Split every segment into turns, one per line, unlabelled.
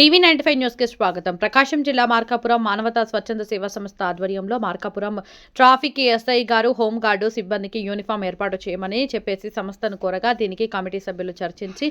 TV ninety five న్యూస్కి స్వాగతం. ప్రకాశం జిల్లా మార్కాపురం మానవతా స్వచ్ఛంద సేవా సంస్థ ఆధ్వర్యంలో మార్కాపురం ట్రాఫిక్ ఎస్ఐ గారు హోంగార్డు సిబ్బందికి యూనిఫామ్ ఏర్పాటు చేయమని చెప్పేసి సంస్థను కోరగా దీనికి కమిటీ సభ్యులు చర్చించి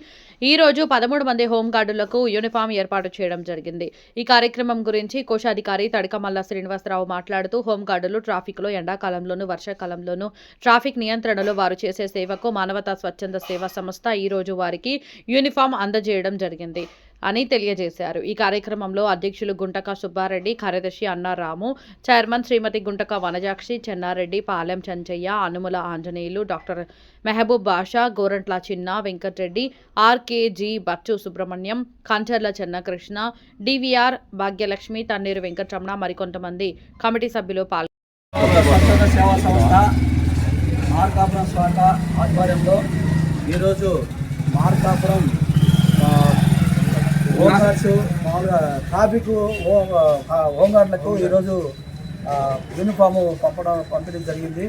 ఈ రోజు పదమూడు మంది హోంగార్డులకు యూనిఫామ్ ఏర్పాటు చేయడం జరిగింది. ఈ కార్యక్రమం గురించి కోశాధికారి తడకమల్ల శ్రీనివాసరావు మాట్లాడుతూ హోంగార్డులు ట్రాఫిక్లో ఎండాకాలంలోనూ వర్షాకాలంలోనూ ట్రాఫిక్ నియంత్రణలో వారు చేసే సేవకు మానవతా స్వచ్ఛంద సేవా సంస్థ ఈ రోజు వారికి యూనిఫామ్ అందజేయడం జరిగింది. అని తెలియజేశారు. ఈ కార్యక్రమంలో అధ్యక్షులు గుంటక సుబ్బారెడ్డి కార్యదర్శి Annaramu chairman Srimathi Guntaka Vanajakshi Chennareddy Palem Chanchaiah Anumula Anjaneyulu doctor Mehaboob Basha Gorantla Chinna Venkatareddy RKG Bachu Subrahmanyam Kancharla Chennakrishna DVR Bhagyalakshmi Tanneeru Venkataramana మరికొంతమంది కమిటీ సభ్యులు పాల్గొన్నారు
సేవా సంస్థ మార్కాపురం శాఖ ఆధ్వర్యంలో ఈరోజు మార్కాపురం హోంగార్డ్స్ మామూలుగా ట్రాఫిక్ హోంగార్డులకు ఈరోజు యూనిఫాము పంపడం పంపిణీ జరిగింది.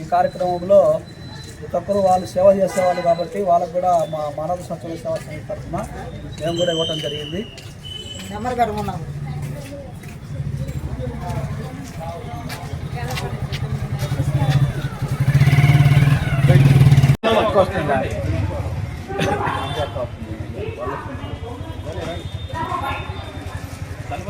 ఈ కార్యక్రమంలో ప్రతి ఒక్కరు వాళ్ళు సేవ చేసేవాళ్ళు కాబట్టి వాళ్ళకు కూడా మా మానవ స్వచ్ఛంద సేవా సంస్థ తరఫున మేము కూడా ఇవ్వటం జరిగింది.
నెంబర్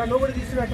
నువ్వు కూడా తీసుకురా